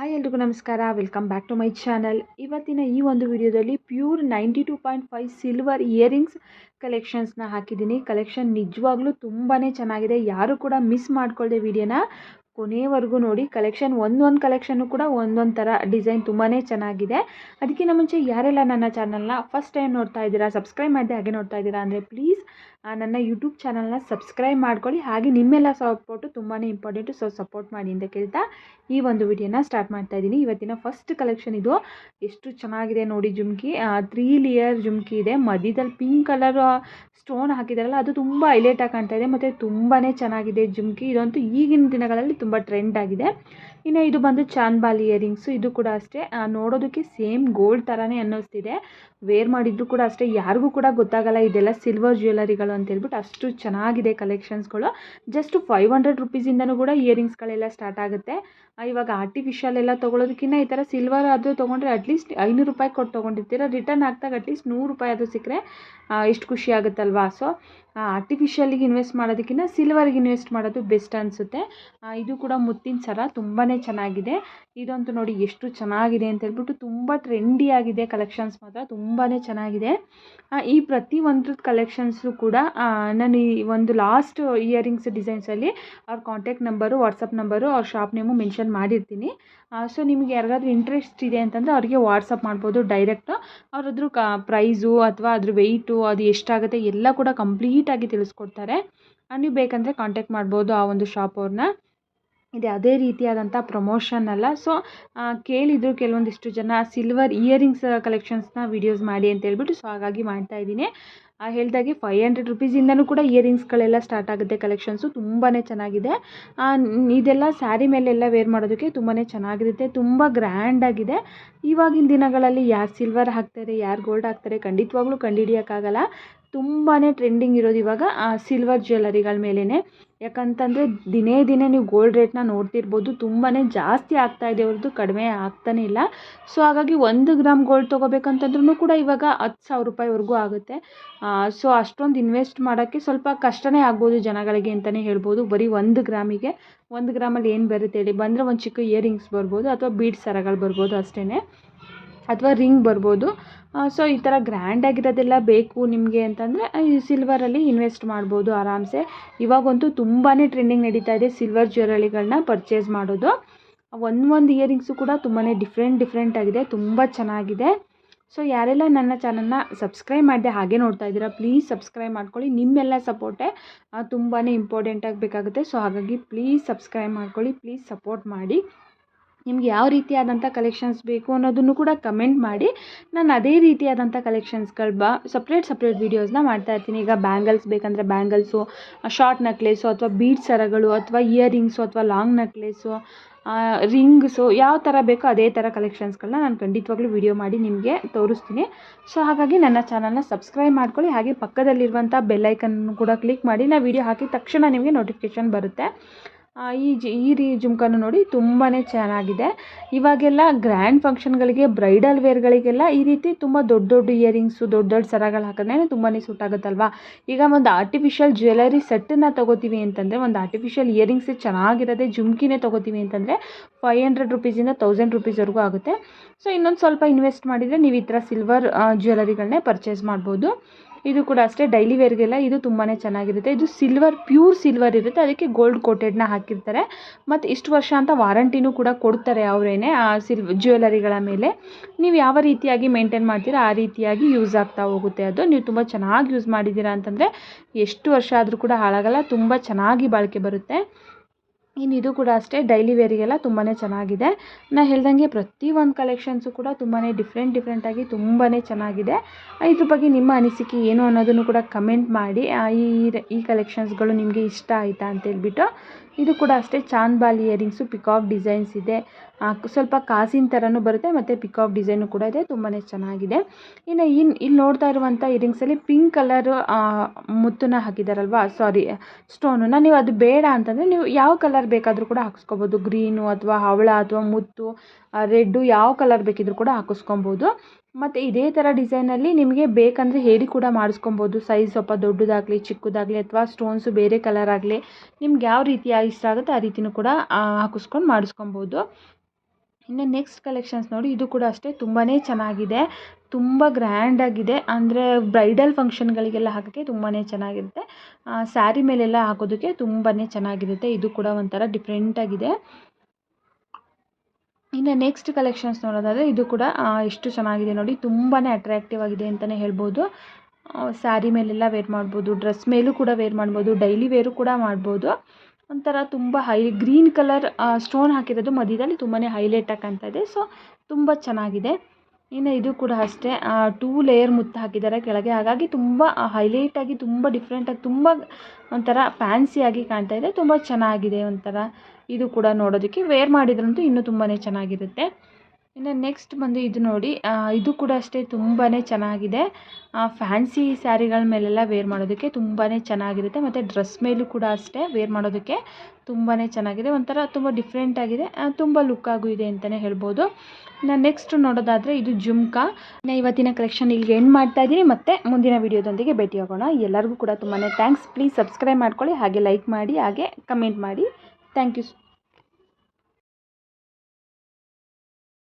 Hi ಎಲ್ರಿಗೂ ನಮಸ್ಕಾರ. Welcome back to my channel ಇವತ್ತಿನ ಈ ಒಂದು ವಿಡಿಯೋದಲ್ಲಿ pure ninety two point five silver earrings ಕಲೆಕ್ಷನ್ಸ್ನ ಹಾಕಿದ್ದೀನಿ. ಕಲೆಕ್ಷನ್ ನಿಜವಾಗ್ಲೂ ತುಂಬಾ ಚೆನ್ನಾಗಿದೆ. ಯಾರು ಕೂಡ ಮಿಸ್ ಮಾಡ್ಕೊಳ್ಳದೆ ವಿಡಿಯೋನ ಕೊನೆಯವರೆಗೂ ನೋಡಿ ಕಲೆಕ್ಷನ್ ಒಂದೊಂದು ಕಲೆಕ್ಷನ್ನು ಕೂಡ ಒಂದೊಂದು ಥರ ಡಿಸೈನ್ ತುಂಬಾ ಚೆನ್ನಾಗಿದೆ. ಅದಕ್ಕಿಂತ ಮುಂಚೆ ಯಾರೆಲ್ಲ ನನ್ನ ಚಾನಲ್ನ ಫಸ್ಟ್ ಟೈಮ್ ನೋಡ್ತಾ ಇದ್ದೀರಾ ಸಬ್ಸ್ಕ್ರೈಬ್ ಮಾಡಿದೆ ಹಾಗೆ ನೋಡ್ತಾ ಇದ್ದೀರಾ ಅಂದರೆ ಪ್ಲೀಸ್ ನನ್ನ ಯೂಟ್ಯೂಬ್ ಚಾನಲ್ನ ಸಬ್ಸ್ಕ್ರೈಬ್ ಮಾಡ್ಕೊಳ್ಳಿ. ಹಾಗೆ ನಿಮ್ಮೆಲ್ಲ ಸಪೋರ್ಟು ತುಂಬಾ ಇಂಪಾರ್ಟೆಂಟು ಸೊ ಸಪೋರ್ಟ್ ಮಾಡಿ ಅಂತ ಕೇಳ್ತಾ ಈ ಒಂದು ವಿಡಿಯೋನ ಸ್ಟಾರ್ಟ್ ಮಾಡ್ತಾ ಇದ್ದೀನಿ. ಇವತ್ತಿನ ಫಸ್ಟ್ ಕಲೆಕ್ಷನ್ ಇದು. ಎಷ್ಟು ಚೆನ್ನಾಗಿದೆ ನೋಡಿ ಜುಮ್ಕಿ. ತ್ರೀ ಲಿಯರ್ ಜುಮ್ಕಿ ಇದೆ. ಮಧ್ಯದಲ್ಲಿ ಪಿಂಕ್ ಕಲರ್ ಸ್ಟೋನ್ ಹಾಕಿದಾರಲ್ಲ, ಅದು ತುಂಬ ಹೈಲೈಟಾಗಿ ಕಾಣ್ತಾ ಇದೆ. ಮತ್ತು ತುಂಬಾ ಚೆನ್ನಾಗಿದೆ ಜುಮ್ಕಿ. ಇದಂತೂ ಈಗಿನ ದಿನಗಳಲ್ಲಿ ತುಂಬ ಟ್ರೆಂಡ್ ಆಗಿದೆ. ಇನ್ನು ಇದು ಬಂದು ಚಾನ್ಬಾಲ್ ಇಯರಿಂಗ್ಸು ಇದು ಕೂಡ ಅಷ್ಟೇ. ನೋಡೋದಕ್ಕೆ ಸೇಮ್ ಗೋಲ್ಡ್ ಥರನೇ ಅನ್ನಿಸ್ತಿದೆ. ವೇರ್ ಮಾಡಿದ್ರು ಕೂಡ ಅಷ್ಟೇ. ಯಾರಿಗೂ ಕೂಡ ಗೊತ್ತಾಗಲ್ಲ ಇದೆಲ್ಲ ಸಿಲ್ವರ್ ಜ್ಯುವೆಲರಿಗಳು ಅಂತ ಹೇಳ್ಬಿಟ್ಟು ಅಷ್ಟು ಚೆನ್ನಾಗಿದೆ ಕಲೆಕ್ಷನ್ಸ್ಗಳು ಜಸ್ಟ್ ಫೈವ್ ಹಂಡ್ರೆಡ್ ರುಪೀಸಿಂದನೂ ಕೂಡ ಇಯರಿಂಗ್ಸ್ಗಳೆಲ್ಲ ಸ್ಟಾರ್ಟ್ ಆಗುತ್ತೆ. ಇವಾಗ ಆರ್ಟಿಫಿಷಿಯಲ್ ಎಲ್ಲ ತೊಗೊಳೋದಕ್ಕಿಂತ ಈ ಥರ ಸಿಲ್ವರ್ ಆದರೂ ತೊಗೊಂಡ್ರೆ ಅಟ್ಲೀಸ್ಟ್ ಐನೂರು ರೂಪಾಯಿ ಕೊಟ್ಟು ತೊಗೊಂಡಿರ್ತೀರ. ರಿಟರ್ನ್ ಹಾಕ್ದಾಗ ಅಟ್ಲೀಸ್ಟ್ ನೂರು ರೂಪಾಯಿ ಆದರೂ ಸಿಕ್ಕರೆ ಎಷ್ಟು ಖುಷಿ ಆಗುತ್ತಲ್ವಾ? ಸೊ ಆರ್ಟಿಫಿಷಿಯಲಿಗೆ ಇನ್ವೆಸ್ಟ್ ಮಾಡೋದಕ್ಕಿಂತ ಸಿಲ್ವರ್ಗೆ ಇನ್ವೆಸ್ಟ್ ಮಾಡೋದು ಬೆಸ್ಟ್ ಅನಿಸುತ್ತೆ. ಇದು ಕೂಡ ಮುತ್ತಿನ ಸರ ತುಂಬಾ ಚೆನ್ನಾಗಿದೆ. ಇದಂತೂ ನೋಡಿ ಎಷ್ಟು ಚೆನ್ನಾಗಿದೆ ಅಂತ ಹೇಳ್ಬಿಟ್ಟು ತುಂಬ ಟ್ರೆಂಡಿಯಾಗಿದೆ ಕಲೆಕ್ಷನ್ಸ್ ಮಾತ್ರ ತುಂಬಾ ಚೆನ್ನಾಗಿದೆ. ಈ ಪ್ರತಿ ಒಂದು ಕಲೆಕ್ಷನ್ಸು ಕೂಡ ನಾನು ಈ ಒಂದು ಲಾಸ್ಟ್ ಇಯರಿಂಗ್ಸ್ ಡಿಸೈನ್ಸಲ್ಲಿ ಅವ್ರ ಕಾಂಟ್ಯಾಕ್ಟ್ ನಂಬರು ವಾಟ್ಸಪ್ ನಂಬರು ಅವ್ರ ಶಾಪ್ ನೇಮು ಮೆನ್ಷನ್ ಮಾಡಿರ್ತೀನಿ. ಸೊ ನಿಮಗೆ ಯಾರಿಗಾದ್ರೂ ಇಂಟ್ರೆಸ್ಟ್ ಇದೆ ಅಂತಂದರೆ ಅವರಿಗೆ ವಾಟ್ಸಪ್ ಮಾಡ್ಬೋದು ಡೈರೆಕ್ಟು ಅವ್ರದ್ರ ಕ ಪ್ರೈಸು ಅಥವಾ ಅದ್ರ ವೆಯ್ಟು ಅದು ಎಷ್ಟಾಗುತ್ತೆ ಎಲ್ಲ ಕೂಡ ಕಂಪ್ಲೀಟಾಗಿ ತಿಳಿಸ್ಕೊಡ್ತಾರೆ. ನೀವು ಬೇಕಂದರೆ ಕಾಂಟ್ಯಾಕ್ಟ್ ಮಾಡ್ಬೋದು ಆ ಒಂದು ಶಾಪ್ ಅವ್ರನ್ನ ಇದು ಯಾವುದೇ ರೀತಿಯಾದಂಥ ಪ್ರಮೋಷನ್ ಅಲ್ಲ. ಸೊ ಕೇಳಿದರು ಕೆಲವೊಂದಿಷ್ಟು ಜನ ಸಿಲ್ವರ್ ಇಯರಿಂಗ್ಸ್ ಕಲೆಕ್ಷನ್ಸ್ನ ವೀಡಿಯೋಸ್ ಮಾಡಿ ಅಂತ ಹೇಳ್ಬಿಟ್ಟು ಸೊ ಹಾಗಾಗಿ ಮಾಡ್ತಾ ಇದ್ದೀನಿ. ಹೇಳ್ದಾಗೆ ಫೈವ್ ಹಂಡ್ರೆಡ್ ರುಪೀಸಿಂದನೂ ಕೂಡ ಇಯರಿಂಗ್ಸ್ಗಳೆಲ್ಲ ಸ್ಟಾರ್ಟ್ ಆಗುತ್ತೆ ಕಲೆಕ್ಷನ್ಸು ತುಂಬಾ ಚೆನ್ನಾಗಿದೆ. ಇದೆಲ್ಲ ಸ್ಯಾರಿ ಮೇಲೆಲ್ಲ ವೇರ್ ಮಾಡೋದಕ್ಕೆ ತುಂಬಾ ಚೆನ್ನಾಗಿರುತ್ತೆ. ತುಂಬ ಗ್ರ್ಯಾಂಡಾಗಿದೆ ಇವಾಗಿನ ದಿನಗಳಲ್ಲಿ ಯಾರು ಸಿಲ್ವರ್ ಹಾಕ್ತಾರೆ, ಯಾರು ಗೋಲ್ಡ್ ಹಾಕ್ತಾರೆ ಖಂಡಿತವಾಗ್ಲೂ ಕಂಡುಹಿಡಿಯೋಕ್ಕಾಗಲ್ಲ ತುಂಬಾ ಟ್ರೆಂಡಿಂಗ್ ಇರೋದು ಇವಾಗ ಸಿಲ್ವರ್ ಜ್ಯುವೆಲರಿಗಳ ಮೇಲೇ ಯಾಕಂತಂದರೆ ದಿನೇ ದಿನೇ ನೀವು ಗೋಲ್ಡ್ ರೇಟ್ನ ನೋಡ್ತಿರ್ಬೋದು ತುಂಬಾ ಜಾಸ್ತಿ ಆಗ್ತಾಯಿದೆ ಅವ್ರದ್ದು ಕಡಿಮೆ ಆಗ್ತಾನೇ ಇಲ್ಲ. ಸೊ ಹಾಗಾಗಿ ಒಂದು ಗ್ರಾಮ್ ಗೋಲ್ಡ್ ತೊಗೋಬೇಕಂತಂದ್ರೂ ಕೂಡ ಇವಾಗ ಹತ್ತು ಸಾವಿರ ರೂಪಾಯಿವರೆಗೂ ಆಗುತ್ತೆ. ಸೊ ಅಷ್ಟೊಂದು ಇನ್ವೆಸ್ಟ್ ಮಾಡೋಕ್ಕೆ ಸ್ವಲ್ಪ ಕಷ್ಟನೇ ಆಗ್ಬೋದು ಜನಗಳಿಗೆ ಅಂತಲೇ ಹೇಳ್ಬೋದು. ಬರೀ ಒಂದು ಗ್ರಾಮಿಗೆ ಒಂದು ಗ್ರಾಮಲ್ಲಿ ಏನು ಬರುತ್ತೆ ಹೇಳಿ, ಬಂದರೆ ಒಂದು ಚಿಕ್ಕ ಇಯರಿಂಗ್ಸ್ ಬರ್ಬೋದು, ಅಥವಾ ಬೀಡ್ ಸರಗಳು ಬರ್ಬೋದು ಅಷ್ಟೇ ಅಥವಾ ರಿಂಗ್ ಬರ್ಬೋದು. ಸೊ ಈ ಥರ ಗ್ರ್ಯಾಂಡಾಗಿರೋದೆಲ್ಲ ಬೇಕು ನಿಮಗೆ ಅಂತಂದರೆ ಈ ಸಿಲ್ವರಲ್ಲಿ ಇನ್ವೆಸ್ಟ್ ಮಾಡ್ಬೋದು ಆರಾಮ್ಸೆ. ಇವಾಗಂತೂ ತುಂಬಾ ಟ್ರೆಂಡಿಂಗ್ ನಡೀತಾ ಇದೆ ಸಿಲ್ವರ್ ಜ್ಯುವೆಲರಿಗಳನ್ನ ಪರ್ಚೇಸ್ ಮಾಡೋದು. ಒಂದೊಂದು ಒಂದು ಇಯರಿಂಗ್ಸು ಕೂಡ ತುಂಬಾ ಡಿಫ್ರೆಂಟ್ ಡಿಫ್ರೆಂಟ್ ಆಗಿದೆ, ತುಂಬ ಚೆನ್ನಾಗಿದೆ. ಸೊ ಯಾರೆಲ್ಲ ನನ್ನ ಚಾನಲ್ನ ಸಬ್ಸ್ಕ್ರೈಬ್ ಮಾಡಿದೆ ಹಾಗೆ ನೋಡ್ತಾ ಇದ್ದೀರಾ ಪ್ಲೀಸ್ ಸಬ್ಸ್ಕ್ರೈಬ್ ಮಾಡ್ಕೊಳ್ಳಿ. ನಿಮ್ಮೆಲ್ಲ ಸಪೋರ್ಟೆ ತುಂಬಾ ಇಂಪಾರ್ಟೆಂಟಾಗಿ ಬೇಕಾಗುತ್ತೆ. ಸೊ ಹಾಗಾಗಿ ಪ್ಲೀಸ್ ಸಬ್ಸ್ಕ್ರೈಬ್ ಮಾಡ್ಕೊಳ್ಳಿ ಪ್ಲೀಸ್ ಸಪೋರ್ಟ್ ಮಾಡಿ. ನಿಮ್ಗೆ ಯಾವ ರೀತಿಯಾದಂಥ ಕಲೆಕ್ಷನ್ಸ್ ಬೇಕು ಅನ್ನೋದನ್ನು ಕೂಡ ಕಮೆಂಟ್ ಮಾಡಿ. ನಾನು ಅದೇ ರೀತಿಯಾದಂಥ ಕಲೆಕ್ಷನ್ಸ್ಗಳು ಬ ಸಪ್ರೇಟ್ ಸಪ್ರೇಟ್ ವೀಡಿಯೋಸ್ನ ಮಾಡ್ತಾ ಇರ್ತೀನಿ. ಈಗ ಬ್ಯಾಂಗಲ್ಸ್ ಬೇಕಂದರೆ ಬ್ಯಾಂಗಲ್ಸು ಶಾರ್ಟ್ ನೆಕ್ಲೇಸು ಅಥವಾ ಬೀಡ್ ಸರಗಳು ಅಥವಾ ಇಯರಿಂಗ್ಸು ಅಥವಾ ಲಾಂಗ್ ನೆಕ್ಲೇಸು ರಿಂಗ್ಸು ಯಾವ ಥರ ಬೇಕೋ ಅದೇ ಥರ ಕಲೆಕ್ಷನ್ಸ್ಗಳನ್ನ ನಾನು ಖಂಡಿತವಾಗ್ಲೂ ವಿಡಿಯೋ ಮಾಡಿ ನಿಮಗೆ ತೋರಿಸ್ತೀನಿ. ಸೊ ಹಾಗಾಗಿ ನನ್ನ ಚಾನಲ್ನ ಸಬ್ಸ್ಕ್ರೈಬ್ ಮಾಡ್ಕೊಳ್ಳಿ. ಹಾಗೆ ಪಕ್ಕದಲ್ಲಿರುವಂಥ ಬೆಲ್ಲೈಕನ್ನು ಕೂಡ ಕ್ಲಿಕ್ ಮಾಡಿ. ನಾನು ವಿಡಿಯೋ ಹಾಕಿದ ತಕ್ಷಣ ನಿಮಗೆ ನೋಟಿಫಿಕೇಷನ್ ಬರುತ್ತೆ. ಈ ಜಿ, ಈ ರೀ ಜುಮ್ಕಾನು ನೋಡಿ ತುಂಬಾ ಚೆನ್ನಾಗಿದೆ. ಇವಾಗೆಲ್ಲ ಗ್ರ್ಯಾಂಡ್ ಫಂಕ್ಷನ್ಗಳಿಗೆ ಬ್ರೈಡಲ್ ವೇರ್ಗಳಿಗೆಲ್ಲ ಈ ರೀತಿ ತುಂಬ ದೊಡ್ಡ ದೊಡ್ಡ ಇಯರಿಂಗ್ಸು ದೊಡ್ಡ ದೊಡ್ಡ ಸರಗಳು ಹಾಕಿದ್ರೆ ತುಂಬಾ ಸೂಟ್ ಆಗುತ್ತಲ್ವಾ? ಈಗ ಒಂದು ಆರ್ಟಿಫಿಷಿಯಲ್ ಜ್ಯುವೆಲರಿ ಸೆಟ್ಟನ್ನು ತೊಗೋತೀವಿ ಅಂತಂದರೆ, ಒಂದು ಆರ್ಟಿಫಿಷಿಯಲ್ ಇಯರಿಂಗ್ಸ್ ಚೆನ್ನಾಗಿರೋದೆ ಜುಮ್ಕಿನೇ ತೊಗೋತೀವಿ ಅಂತಂದರೆ ಫೈವ್ ಹಂಡ್ರೆಡ್ ರುಪೀಸಿಂದ ತೌಸಂಡ್ ರುಪೀಸ್ವರೆಗೂ ಆಗುತ್ತೆ. ಸೊ ಇನ್ನೊಂದು ಸ್ವಲ್ಪ ಇನ್ವೆಸ್ಟ್ ಮಾಡಿದರೆ ನೀವು ಈ ಥರ ಸಿಲ್ವರ್ ಜ್ಯುವೆಲರಿಗಳನ್ನೇ ಪರ್ಚೇಸ್ ಮಾಡ್ಬೋದು. ಇದು ಕೂಡ ಅಷ್ಟೇ ಡೈಲಿ ವೇರ್ಗೆಲ್ಲ ಇದು ತುಂಬಾ ಚೆನ್ನಾಗಿರುತ್ತೆ. ಇದು ಸಿಲ್ವರ್ ಪ್ಯೂರ್ ಸಿಲ್ವರ್ ಇರುತ್ತೆ. ಅದಕ್ಕೆ ಗೋಲ್ಡ್ ಕೋಟೆಡ್ನ ಹಾಕಿರ್ತಾರೆ. ಮತ್ತು ಇಷ್ಟು ವರ್ಷ ಅಂತ ವಾರಂಟಿನೂ ಕೂಡ ಕೊಡ್ತಾರೆ ಅವರೇನೆ ಆ ಸಿಲ್ ಜ್ಯುವೆಲರಿಗಳ ಮೇಲೆ. ನೀವು ಯಾವ ರೀತಿಯಾಗಿ ಮೇಂಟೈನ್ ಮಾಡ್ತೀರಾ, ಆ ರೀತಿಯಾಗಿ ಯೂಸ್ ಆಗ್ತಾ ಹೋಗುತ್ತೆ ಅದು. ನೀವು ತುಂಬ ಚೆನ್ನಾಗಿ ಯೂಸ್ ಮಾಡಿದ್ದೀರಾ ಅಂತಂದರೆ, ಎಷ್ಟು ವರ್ಷ ಆದರೂ ಕೂಡ ಹಾಳಾಗಲ್ಲ, ತುಂಬ ಚೆನ್ನಾಗಿ ಬಾಳಿಕೆ ಬರುತ್ತೆ. ಇನ್ನು ಇದು ಕೂಡ ಅಷ್ಟೇ ಡೈಲಿ ವೇರಿಗೆಲ್ಲ ತುಂಬಾ ಚೆನ್ನಾಗಿದೆ. ನಾನು ಹೇಳ್ದಂಗೆ ಪ್ರತಿಯೊಂದು ಕಲೆಕ್ಷನ್ಸು ಕೂಡ ತುಂಬಾ ಡಿಫ್ರೆಂಟ್ ಡಿಫ್ರೆಂಟಾಗಿ ತುಂಬಾ ಚೆನ್ನಾಗಿದೆ. ಇದ್ರ ಬಗ್ಗೆ ನಿಮ್ಮ ಅನಿಸಿಕೆ ಏನು ಅನ್ನೋದನ್ನು ಕೂಡ ಕಮೆಂಟ್ ಮಾಡಿ. ಈ ಈ ಕಲೆಕ್ಷನ್ಸ್ಗಳು ನಿಮಗೆ ಇಷ್ಟ ಆಯಿತಾ ಅಂತೇಳ್ಬಿಟ್ಟು ಇದು ಕೂಡ ಅಷ್ಟೇ ಚಾಂದ್ಬಾಲ್ ಇಯರಿಂಗ್ಸು ಪಿಕಾಕ್ ಡಿಸೈನ್ಸ್ ಇದೆ. ಸ್ವಲ್ಪ ಕಾಸಿನ ಥರನೂ ಬರುತ್ತೆ, ಮತ್ತು ಪಿಕಾಕ್ ಡಿಸೈನು ಕೂಡ ಇದೆ ತುಂಬಾ ಚೆನ್ನಾಗಿದೆ. ಇನ್ನು ಇನ್ನು ಇಲ್ಲಿ ನೋಡ್ತಾ ಇರುವಂಥ ಇಯರಿಂಗ್ಸಲ್ಲಿ ಪಿಂಕ್ ಕಲರ್ ಮುತ್ತನ್ನ ಹಾಕಿದಾರಲ್ವ? ಸಾರಿ ಸ್ಟೋನನ್ನು ನೀವು ಅದು ಬೇಡ ಅಂತಂದರೆ ನೀವು ಯಾವ ಕಲರ್ ಬೇಕಾದರೂ ಕೂಡ ಹಾಕಿಸ್ಕೊಬೋದು. ಗ್ರೀನು ಅಥವಾ ಹವಳ ಅಥವಾ ಮುತ್ತು ರೆಡ್ಡು ಯಾವ ಕಲರ್ ಬೇಕಿದ್ರೂ ಕೂಡ ಹಾಕಿಸ್ಕೊಬೋದು. ಮತ್ತು ಇದೇ ಥರ ಡಿಸೈನಲ್ಲಿ ನಿಮಗೆ ಬೇಕಂದರೆ ಹೇಳಿ ಕೂಡ ಮಾಡಿಸ್ಕೊಬೋದು. ಸೈಜ್ ಸ್ವಲ್ಪ ದೊಡ್ಡದಾಗಲಿ, ಚಿಕ್ಕದಾಗಲಿ ಅಥವಾ ಸ್ಟೋನ್ಸು ಬೇರೆ ಕಲರ್ ಆಗಲಿ ನಿಮ್ಗೆ ಯಾವ ರೀತಿಯಾಗಿ ಇಷ್ಟ ಆಗುತ್ತೆ ಆ ರೀತಿಯೂ ಕೂಡ ಹಾಕಿಸ್ಕೊಂಡು ಮಾಡಿಸ್ಕೊಬೋದು. ಇನ್ನು ನೆಕ್ಸ್ಟ್ ಕಲೆಕ್ಷನ್ಸ್ ನೋಡಿ, ಇದು ಕೂಡ ಅಷ್ಟೇ ತುಂಬಾ ಚೆನ್ನಾಗಿದೆ. ತುಂಬ ಗ್ರ್ಯಾಂಡಾಗಿದೆ ಅಂದರೆ ಬ್ರೈಡಲ್ ಫಂಕ್ಷನ್ಗಳಿಗೆಲ್ಲ ಹಾಕೋಕ್ಕೆ ತುಂಬಾ ಚೆನ್ನಾಗಿರುತ್ತೆ. ಸ್ಯಾರಿ ಮೇಲೆಲ್ಲ ಹಾಕೋದಕ್ಕೆ ತುಂಬಾ ಚೆನ್ನಾಗಿರುತ್ತೆ. ಇದು ಕೂಡ ಒಂಥರ ಡಿಫ್ರೆಂಟಾಗಿದೆ ಇನ್ನು ನೆಕ್ಸ್ಟ್ ಕಲೆಕ್ಷನ್ಸ್ ನೋಡೋದಾದರೆ ಇದು ಕೂಡ ಎಷ್ಟು ಚೆನ್ನಾಗಿದೆ ನೋಡಿ ತುಂಬಾ ಅಟ್ರ್ಯಾಕ್ಟಿವ್ ಆಗಿದೆ ಅಂತಲೇ ಹೇಳ್ಬೋದು. ಸ್ಯಾರಿ ಮೇಲೆಲ್ಲ ವೇರ್ ಮಾಡ್ಬೋದು ಡ್ರೆಸ್ ಮೇಲೂ ಕೂಡ ವೇರ್ ಮಾಡ್ಬೋದು ಡೈಲಿ ವೇರು ಕೂಡ ಮಾಡ್ಬೋದು. ಒಂಥರ ತುಂಬ ಹೈ ಗ್ರೀನ್ ಕಲರ್ ಸ್ಟೋನ್ ಹಾಕಿರೋದು ಮಧ್ಯದಲ್ಲಿ ತುಂಬಾ ಹೈಲೈಟಾಗಿ ಕಾಣ್ತಾ ಇದೆ. ಸೊ ತುಂಬ ಚೆನ್ನಾಗಿದೆ. ಇನ್ನು ಇದು ಕೂಡ ಅಷ್ಟೇ. ಟೂ ಲೇಯರ್ ಮುತ್ತು ಹಾಕಿದ್ದಾರೆ ಕೆಳಗೆ. ಹಾಗಾಗಿ ತುಂಬ ಹೈಲೈಟಾಗಿ ತುಂಬ ಡಿಫ್ರೆಂಟಾಗಿ ತುಂಬ ಒಂಥರ ಫ್ಯಾನ್ಸಿಯಾಗಿ ಕಾಣ್ತಾ ಇದೆ. ತುಂಬ ಚೆನ್ನಾಗಿದೆ ಒಂಥರ. ಇದು ಕೂಡ ನೋಡೋದಕ್ಕೆ ವೇರ್ ಮಾಡಿದ್ರಂತೂ ಇನ್ನೂ ತುಂಬಾ ಚೆನ್ನಾಗಿರುತ್ತೆ. ಇನ್ನು ನೆಕ್ಸ್ಟ್ ಬಂದು ಇದು ನೋಡಿ ಇದು ಕೂಡ ಅಷ್ಟೇ ತುಂಬಾ ಚೆನ್ನಾಗಿದೆ. ಫ್ಯಾನ್ಸಿ ಸ್ಯಾರಿಗಳ ಮೇಲೆಲ್ಲ ವೇರ್ ಮಾಡೋದಕ್ಕೆ ತುಂಬಾ ಚೆನ್ನಾಗಿರುತ್ತೆ. ಮತ್ತು ಡ್ರೆಸ್ ಮೇಲೂ ಕೂಡ ಅಷ್ಟೇ ವೇರ್ ಮಾಡೋದಕ್ಕೆ ತುಂಬಾ ಚೆನ್ನಾಗಿದೆ. ಒಂಥರ ತುಂಬ ಡಿಫ್ರೆಂಟಾಗಿದೆ ತುಂಬ ಲುಕ್ಕಾಗೂ ಇದೆ ಅಂತಲೇ ಹೇಳ್ಬೋದು. ನಾ ನೆಕ್ಸ್ಟ್ ನೋಡೋದಾದರೆ ಇದು ಜುಮ್ಕಾ. ನಾ ಇವತ್ತಿನ ಕಲೆಕ್ಷನ್ ಇಲ್ಲಿಗೆ ಎಂಡ್ ಮಾಡ್ತಾ ಇದ್ದೀನಿ. ಮತ್ತು ಮುಂದಿನ ವೀಡಿಯೋದೊಂದಿಗೆ ಭೇಟಿ ಆಗೋಣ. ಎಲ್ಲರಿಗೂ ಕೂಡ ತುಂಬಾ ಥ್ಯಾಂಕ್ಸ್ ಪ್ಲೀಸ್ ಸಬ್ಸ್ಕ್ರೈಬ್ ಮಾಡ್ಕೊಳ್ಳಿ. ಹಾಗೆ ಲೈಕ್ ಮಾಡಿ, ಹಾಗೆ ಕಮೆಂಟ್ ಮಾಡಿ. Thank you